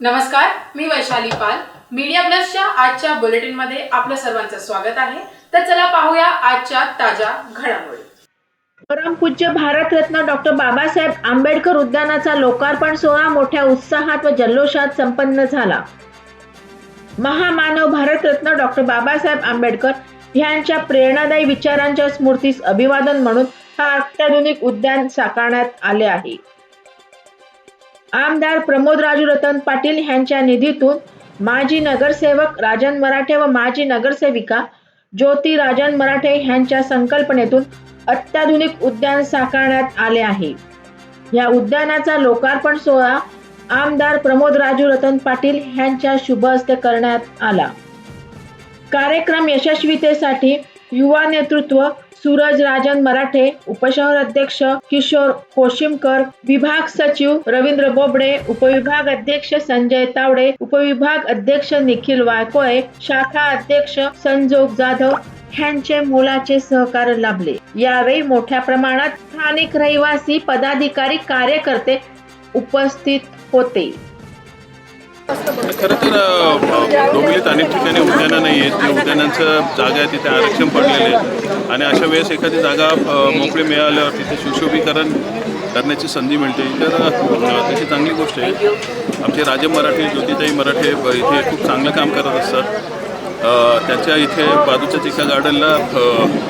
नमस्कार मी वैशाली पाल. मीडिया प्लसच्या आजच्या बुलेटिनमध्ये आपलं सर्वांचं स्वागत आहे. तर चला पाहूया आजच्या ताज्या घडामोडी. परमपूज्य भारतरत्न डॉक्टर बाबासाहेब आंबेडकर उद्यानाचा लोकार्पण सोहळा मोठ्या उत्साहात व जल्लोषात संपन्न झाला. महामानव भारतरत्न डॉक्टर बाबासाहेब आंबेडकर यांच्या प्रेरणादायी विचारांच्या स्मृतीस अभिवादन म्हणून हा अत्याधुनिक उद्यान साकारण्यात आले आहे. आमदार प्रमोद राजू रतन पाटील यांच्या निधीतून माजी नगरसेवक राजन मराठे व माजी नगरसेविका ज्योती राजन मराठे यांच्या संकल्पनेतून अत्याधुनिक उद्यान साकारण्यात आले आहे. या उद्यानाचा लोकार्पण सोहळा आमदार प्रमोद राजू रतन पाटील यांच्या शुभ हस्ते करण्यात आला. कार्यक्रम यशस्वीतेसाठी युवा नेतृत्व सूरज राजन मराठे उपशहर अध्यक्ष किशोर कोशिमकर विभाग सचिव रवींद्र बोबडे उपविभाग अध्यक्ष संजय तावडे उपविभाग अध्यक्ष निखिल वायकोळे शाखा अध्यक्ष संजोग जाधव ह्यांचे मोलाचे सहकार्य लाभले. यावेळी मोठ्या प्रमाणात स्थानिक रहिवासी पदाधिकारी कार्यकर्ते उपस्थित होते. खरं तर अ, डोंबिवलीत अनेक ठिकाणी उद्यानं नाही आहेत. त्या उद्यानांचं जागा आहे तिथे आरक्षण पडलेले आहेत आणि अशा वेळेस एखादी जागा मोकळी मिळाल्यावर तिथे सुशोभीकरण करण्याची संधी मिळते. तर त्याची चांगली गोष्ट आहे. आमचे राजे मराठे ज्योतिताई मराठे इथे खूप चांगलं काम करत असतात. त्याच्या इथे बाजूच्याच एका गार्डनला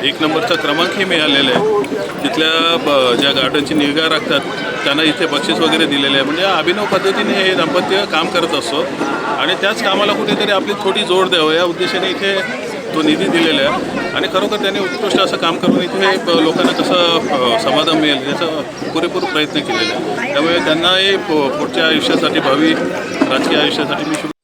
एक नंबरचा क्रमांकही मिळालेला आहे. तिथल्या ब- ज्या गार्डनची निगा राखतात त्यांना इथे बक्षीस वगैरे दिलेले आहे. म्हणजे अभिनव पद्धतीने हे दाम्पत्य काम करत असतो. आणि त्याच कामाला कुठेतरी आपली थोडी जोड द्यावं. या उद्देशाने इथे तो निधी दिलेला आहे. आणि खरोखर त्यांनी उत्कृष्ट असं काम करून इथे लोकांना कसं समाधान मिळेल याचा पुरेपूर प्रयत्न केलेला आहे. त्यामुळे त्यांनाही पु- पुढच्या आयुष्यासाठी भावी राजकीय आयुष्यासाठी मी शुभ